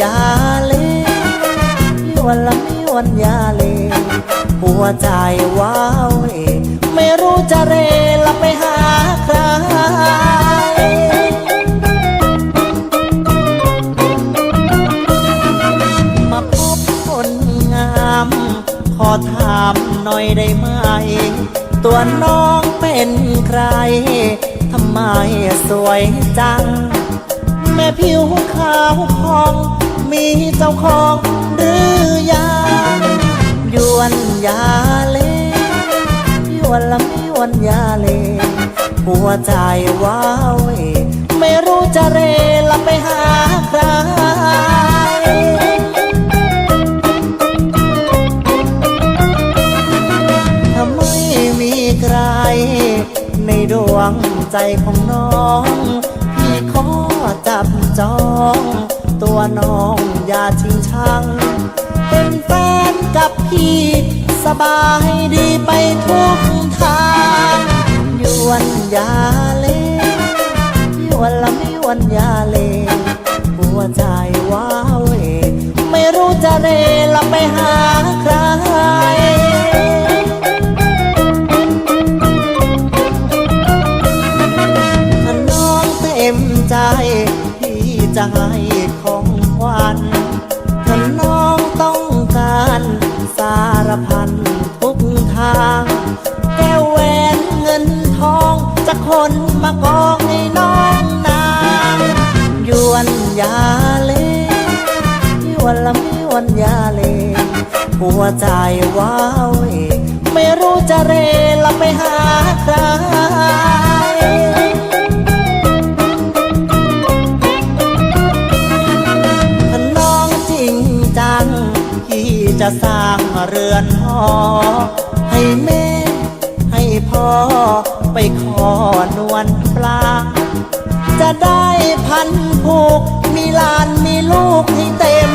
ยาเลยวันละไม่วันยาเลย หัวใจว้าวเอไม่รู้จะเรละไปหาใครมาพบคนงาม ขอถามหน่อยได้ไหม ตัวน้องเป็นใครทำไมสวยจัง แม่ผิวขาวพอง มีเจ้าของหรือยังยวนยาเลยวนละไม่ยวนยาเล หัวใจว้าวเอไม่รู้จะเรละไปหาใครถ้าไม่มีใคร ในดวงใจของน้อง พี่ขอจับจอง ตัวน้องอย่าชิงชัง เป็นแฟนกับพี่ สบายดีไปทุกทางยวนยาเลยวนละไม่ยวนยาเลหัวใจว้าวเวไม่รู้จะเรละไปหา จะให้ของขวัญถ้าน้องต้องการสารพันทุกทางแก้วแหวนเงินทองจะคนมากองให้น้องนางยวนยาเลยวนละไม่ยวนยาเลหัวใจว้าวไม่รู้จะเรละไปหาใคร จะสร้างเรือนหอ ให้แม่ ให้พ่อ ไปขอนวลปลา จะได้พันผูก มีลานมีลูกให้เต็ม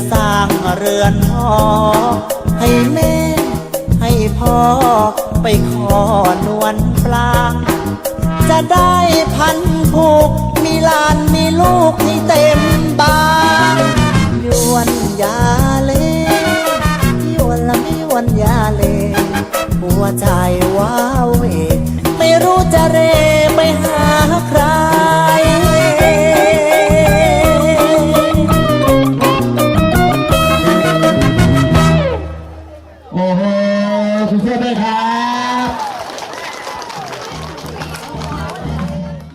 จะสร้างเรือนหอ ให้แม่ ให้พ่อ ไปขอนวลปลางจะได้พันผูก มีลานมีลูกให้เต็มบ้างยวนยาเลยวนละไม่ยวนยาเลหัวใจว้า โอ้โหสุดยอดเลยครับ